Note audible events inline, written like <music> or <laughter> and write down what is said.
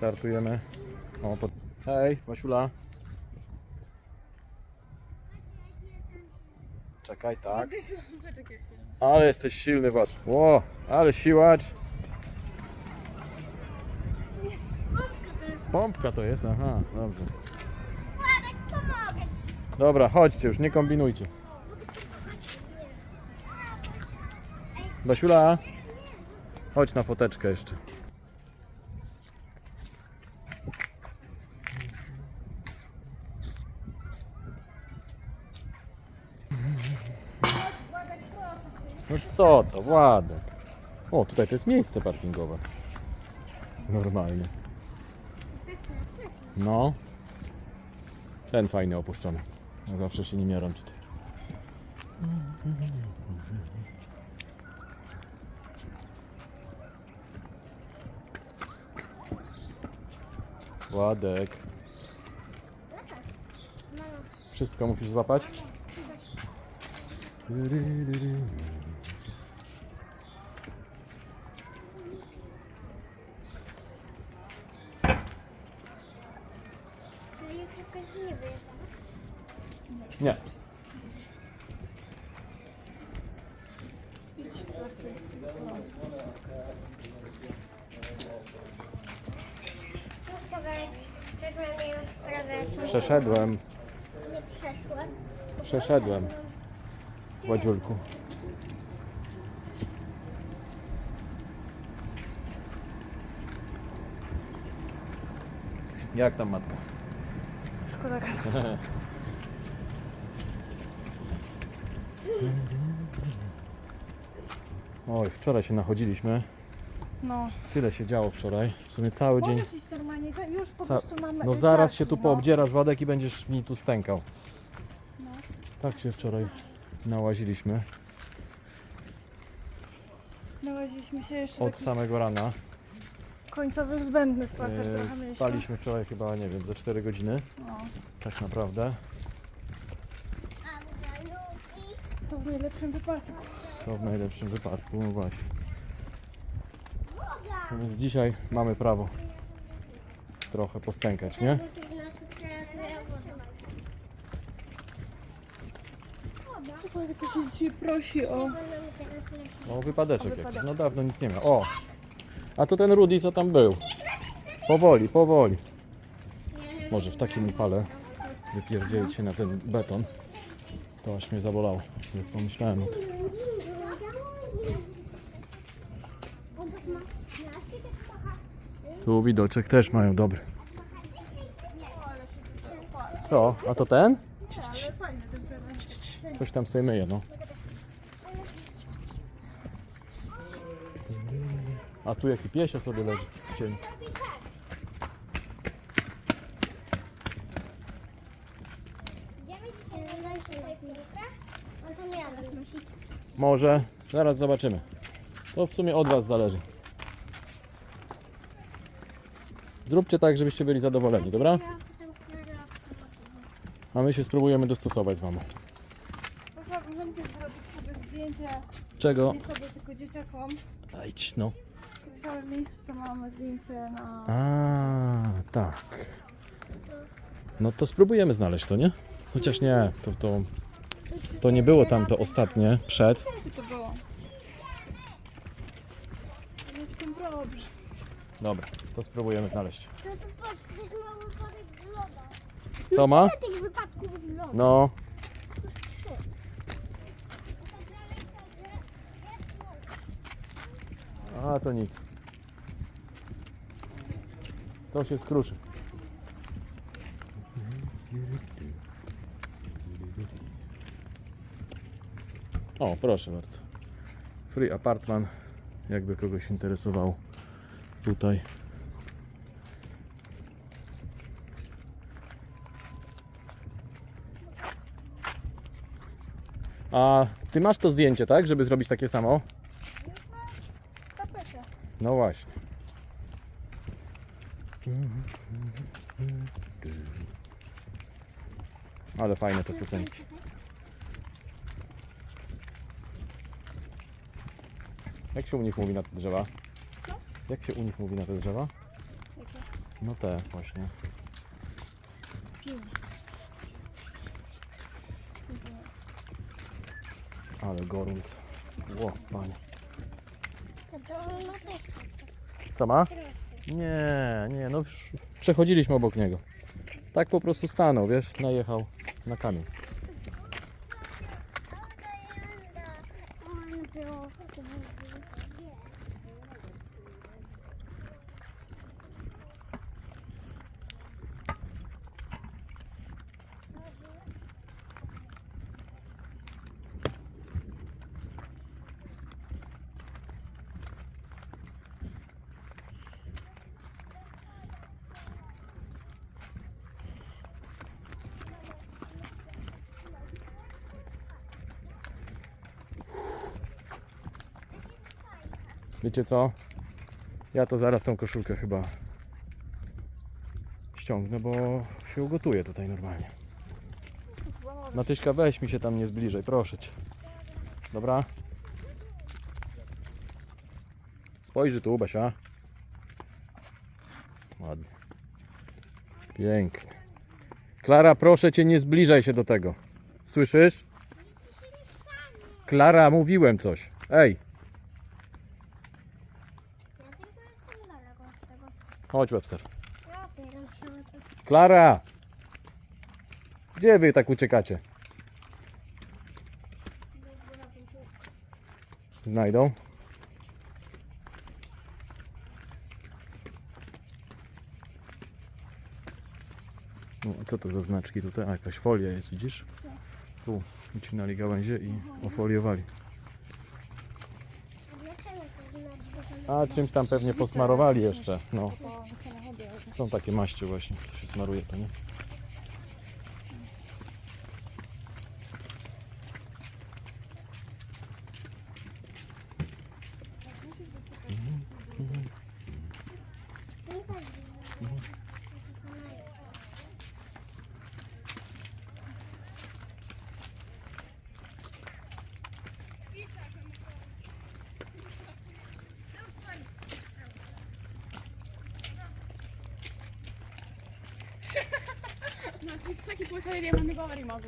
Startujemy. O, pod... Hej, Wasiula. Czekaj, tak. Ale jesteś silny, Wład. Ło, ale siłacz. Pompka to jest, aha, dobrze. Dobra, chodźcie już, nie kombinujcie. Basiula, chodź na foteczkę jeszcze. No co to, Władek. O, tutaj to jest miejsce parkingowe. Normalnie. No. Ten fajny opuszczony. Ja zawsze się nim jaram tutaj. Władek. Wszystko musisz złapać? Pewnie nie wyjechał. Nie. Już powiem, przeszłam już prawie są- Przeszedłem. Nie. Przeszedłem. Ładziulku. Jak tam matka? Szkoda gadać. <laughs> Oj, wczoraj się nachodziliśmy. No. Tyle się działo wczoraj. W sumie cały dzień. Możesz iść normalnie, za- już po Ca... prostu mam No zaraz się tu no. poobdzierasz Wadek i będziesz mi tu stękał. No. Tak się wczoraj nałaziliśmy. Nałaziliśmy się jeszcze Od samego rana. Końcowy zbędny spacer E, trochę mieliśmy. Spaliśmy wczoraj chyba, nie wiem, ze 4 godziny. No. Tak naprawdę. To w najlepszym wypadku. To w najlepszym wypadku, no właśnie. No Więc dzisiaj mamy prawo trochę postękać, nie? Chyba tylko się dzisiaj prosi o... O, wypadeczek jakiś. No dawno nic nie miał. O! A to ten Rudy, co tam był. Powoli, powoli. Może w takim upale wypierdzielić się na ten beton. To aż mnie zabolało, jak pomyślałem o tym. Tu widoczek też mają dobry. Co? A to ten? Coś tam sobie myje, no. A tu jaki piesio sobie leży w cieniu. Nosić. Może, zaraz zobaczymy. To w sumie od Was zależy. Zróbcie tak, żebyście byli zadowoleni, dobra? Ja potem którego- A my się spróbujemy dostosować z Wami. Można zrobić sobie zdjęcie Czego? nie sobie tylko dzieciakom. Ajdź, no. W tym samym miejscu co mamy zdjęcie na... A, tak. No to spróbujemy znaleźć to, nie? Chociaż nie, to, to, to nie było tam to ostatnie, przed. Gdzie to było? Problem. Dobra, to spróbujemy znaleźć. To to patrz, to jest mały wypadek z loda. Co ma? Ile tych wypadków z loda? No, a to nic. To się skruszy. O, proszę bardzo. Free apartment, jakby kogoś interesował tutaj. A ty masz to zdjęcie, tak? Żeby zrobić takie samo? No właśnie. Ale fajne te susenki. Jak się u nich mówi na te drzewa? Jak się u nich mówi na te drzewa? No te właśnie. Ale gorąc. Ło, panie. Co ma? Nie, nie, no już przechodziliśmy obok niego. Tak po prostu stanął, wiesz, najechał na kamień. On był. Wiecie co? Ja to zaraz tą koszulkę chyba ściągnę, bo się ugotuję tutaj normalnie. Natyśka, weź mi się tam nie zbliżaj, proszę cię. Dobra? Spojrzy tu, Basia. Ładnie. Pięknie. Klara, proszę cię, nie zbliżaj się do tego. Słyszysz? Klara, mówiłem coś. Ej, Ja tylko jestem daleko od tego. Chodź Webster. Klara! Gdzie wy tak uciekacie? Znajdą. No, co to za znaczki tutaj? A, jakaś folia jest, widzisz? Tu ucinali gałęzie i ofoliowali. Dlaczego to znaczy, że to A czymś tam pewnie posmarowali jeszcze. No, są takie maście właśnie, się smaruje to, nie Na, jetzt sag ich, wo kann ich dir mal eine Bauer die Maus